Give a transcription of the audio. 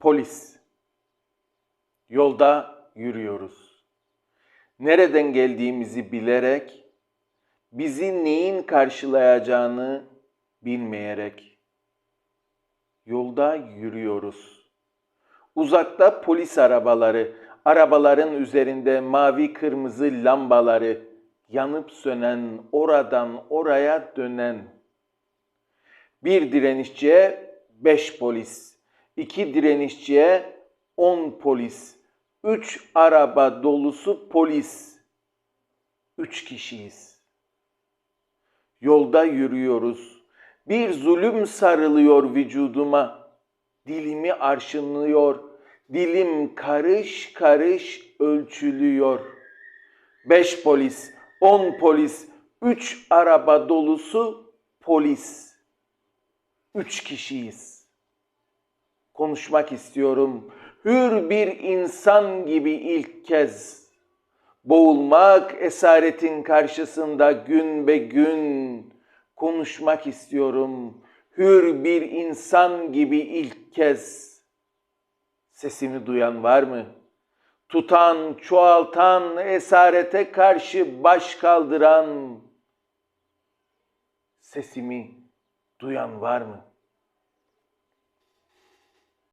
Polis. Yolda yürüyoruz. Nereden geldiğimizi bilerek, bizi neyin karşılayacağını bilmeyerek yolda yürüyoruz. Uzakta polis arabaları, arabaların üzerinde mavi kırmızı lambaları, yanıp sönen, oradan oraya dönen. Bir direnişçiye beş polis, iki direnişçiye on polis, üç araba dolusu polis. Üç kişiyiz. Yolda yürüyoruz. Bir zulüm sarılıyor vücuduma. Dilimi arşınlıyor. Dilim karış karış ölçülüyor. Beş polis, on polis, üç araba dolusu polis. Üç kişiyiz. Konuşmak istiyorum. Hür bir insan gibi ilk kez. Boğulmak esaretin karşısında gün be gün konuşmak istiyorum. Hür bir insan gibi ilk kez. Sesimi duyan var mı? Tutan, çoğaltan, esarete karşı baş kaldıran sesimi duyan var mı?